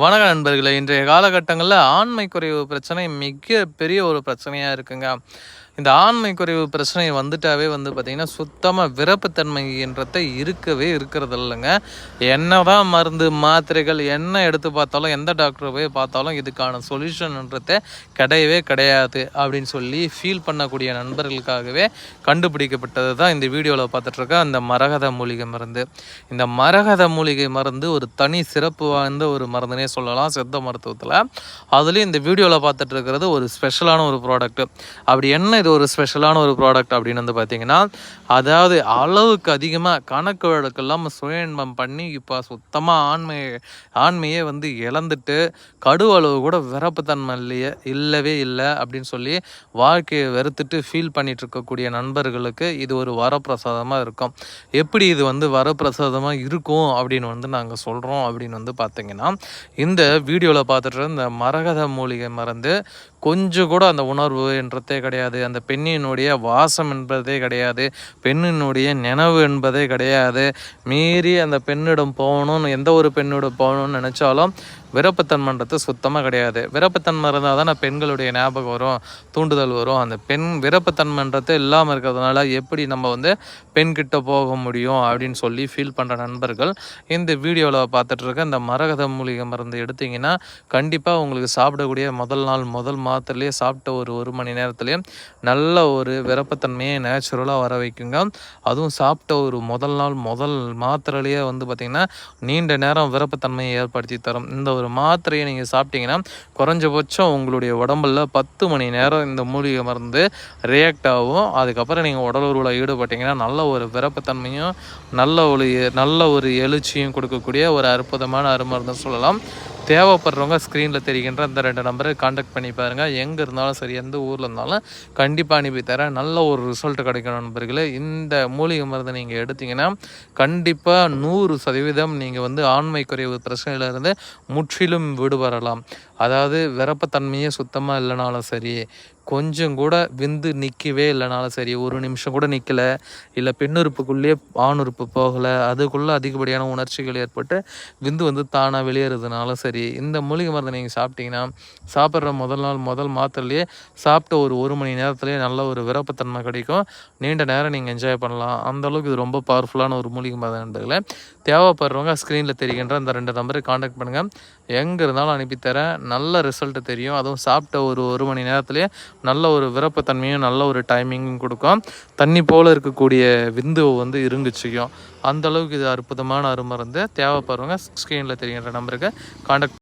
வணக்க நண்பர்களே. இன்றைய காலகட்டங்களில் ஆண்மை குறைவு பிரச்சனை மிக பெரிய ஒரு பிரச்சனையாக இருக்குங்க. இந்த ஆண்மை குறைவு பிரச்சனை வந்துட்டாவே வந்து பார்த்திங்கன்னா சுத்தமாக விரப்புத்தன்மைன்றத இருக்கவே இருக்கிறது இல்லைங்க. என்ன தான் மருந்து மாத்திரைகள் என்ன எடுத்து பார்த்தாலும் எந்த டாக்டரை போய் பார்த்தாலும் இதுக்கான சொல்யூஷன்ன்றத கிடையவே கிடையாது அப்படின்னு சொல்லி ஃபீல் பண்ணக்கூடிய நண்பர்களுக்காகவே கண்டுபிடிக்கப்பட்டது தான் இந்த வீடியோவில் பார்த்துட்ருக்க அந்த மரகத மூலிகை மருந்து. இந்த மரகத மூலிகை மருந்து ஒரு தனி சிறப்பு வாய்ந்த ஒரு மருந்துனே சொல்லலாம் சித்த மருத்துவத்தில். அதுலேயும் இந்த வீடியோவில் பார்த்துட்டு இருக்கிறது ஒரு ஸ்பெஷலான ஒரு ப்ராடக்ட் அப்படி என்ன இது ஒரு ஸ்பெஷலான ஒரு ப்ராடக்ட் அப்படின்னு வந்து பார்த்தீங்கன்னா அதாவது அளவுக்கு அதிகமாக கணக்கு வழக்கு இல்லாமல் சுயன்பம் பண்ணி இப்போ சுத்தமாக ஆண்மை ஆண்மையே வந்து இழந்துட்டு கடுவளவு கூட விரப்புத்தன்மை இல்லையே இல்லவே இல்லை அப்படின்னு சொல்லி வாழ்க்கையை வெறுத்துட்டு ஃபீல் பண்ணிட்டு இருக்கக்கூடிய நண்பர்களுக்கு இது ஒரு வரப்பிரசாதமாக இருக்கும். எப்படி இது வந்து வரப்பிரசாதமாக இருக்கும் அப்படின்னு வந்து நாங்கள் சொல்கிறோம் அப்படின்னு வந்து பார்த்தீங்கன்னா இந்த வீடியோவில் பார்த்துட்டு இந்த மரகத மூலிகை மறந்து கொஞ்சம் கூட அந்த உணர்வு என்றதே கிடையாது. அந்த பெண்ணினுடைய வாசம் என்பதே கிடையாது. பெண்ணினுடைய நினைவு என்பதே கிடையாது. மீறி அந்த பெண்ணிடம் போகணும்னு எந்த ஒரு பெண்ணிடம் போகணும்னு நினச்சாலும் விருப்பத்தன்மைன்றது சுத்தமாக கிடையாது. விருப்பத்தன்மை இருந்தால் தானே பெண்களுடைய ஞாபகம் வரும் தூண்டுதல் வரும். அந்த பெண் விருப்பத்தன்மைன்றது இல்லாமல் இருக்கிறதுனால எப்படி நம்ம வந்து பெண்கிட்ட போக முடியும் அப்படின்னு சொல்லி ஃபீல் பண்ணுற நண்பர்கள் இந்த வீடியோவில் பார்த்துட்டு இருக்க இந்த மரகத மூலிகை மருந்து எடுத்திங்கன்னா கண்டிப்பாக உங்களுக்கு சாப்பிடக்கூடிய முதல் நாள் முதல் மாதத்துலேயே சாப்பிட்ட ஒரு ஒரு மணி நேரத்துலேயே நல்ல ஒரு விருப்பத்தன்மையை நேச்சுரலாக வர வைக்குங்க. அதுவும் சாப்பிட்ட ஒரு முதல் நாள் முதல் மாத்திரையிலேயே வந்து பார்த்திங்கன்னா நீண்ட நேரம் விருப்பத்தன்மையை ஏற்படுத்தி தரும். இந்த ஒரு மாத்திரையை நீங்கள் சாப்பிட்டீங்கன்னா குறைஞ்சபட்சம் உங்களுடைய உடம்புல பத்து மணி நேரம் இந்த மூலிகை மருந்து ரியாக்ட் ஆகும். அதுக்கப்புறம் நீங்கள் உடல் உருவில் ஈடுபட்டீங்கன்னா நல்ல ஒரு விரப்பத்தன்மையும் நல்ல ஒரு நல்ல ஒரு எழுச்சியும் கொடுக்கக்கூடிய ஒரு அற்புதமான அருமருந்து சொல்லலாம். தேவைப்படுறவங்க ஸ்க்ரீனில் தெரிகின்ற அந்த ரெண்டு நம்பரை காண்டாக்ட் பண்ணி பாருங்கள் எங்கே இருந்தாலும் சரி எந்த ஊரில் இருந்தாலும் கண்டிப்பாக அனுப்பி தரேன். நல்ல ஒரு ரிசல்ட் கிடைக்கும் நண்பர்களே. இந்த மூலிகை மருந்து நீங்கள் எடுத்தீங்கன்னா கண்டிப்பாக நூறு சதவீதம் நீங்கள் வந்து ஆண்மை குறைவு பிரச்சனையிலேருந்து முற்றிலும் விடுபடலாம். அதாவது விரப்பத்தன்மையே சுத்தமாக இல்லைனாலும் சரி கொஞ்சம் கூட விந்து நிற்கவே இல்லைனாலும் சரி ஒரு நிமிஷம் கூட நிற்கலை இல்லை பெண்ணுறுப்புக்குள்ளேயே ஆணுறுப்பு போகலை. அதுக்குள்ளே அதிகப்படியான உணர்ச்சிகள் ஏற்பட்டு விந்து வந்து தானாக வெளியேறதுனாலும் சரி இந்த மூலிகை மருந்தை நீங்கள் சாப்பிட்டீங்கன்னா சாப்பிட்ற முதல் நாள் முதல் மாத்திரையே சாப்பிட்ட ஒரு ஒரு மணி நேரத்துலேயே நல்ல ஒரு விரப்பத்தன்மை கிடைக்கும். நீண்ட நேரம் நீங்கள் என்ஜாய் பண்ணலாம். அந்தளவுக்கு இது ரொம்ப பவர்ஃபுல்லான ஒரு மூலிகை மருந்து நண்பர்களை. தேவைப்படுறவங்க ஸ்க்ரீனில் தெரிகின்ற அந்த ரெண்டு நம்பரை காண்டாக்ட் பண்ணுங்கள் எங்கே இருந்தாலும் அனுப்பித்தரேன். நல்ல ரிசல்ட்டு தெரியும். அதுவும் சாப்பிட்ட ஒரு ஒரு மணி நேரத்துலேயே நல்ல ஒரு விரப்பத்தன்மையும் நல்ல ஒரு டைமிங்கும் கொடுக்கும். தண்ணி போல் இருக்கக்கூடிய விந்துவை வந்து இருங்குச்சிக்கும் அந்தளவுக்கு இது அற்புதமான அருமருந்து. தேவைப்படுறவங்க ஸ்க்ரீனில் தெரிகின்ற நம்பருக்கு காண்டாக்ட்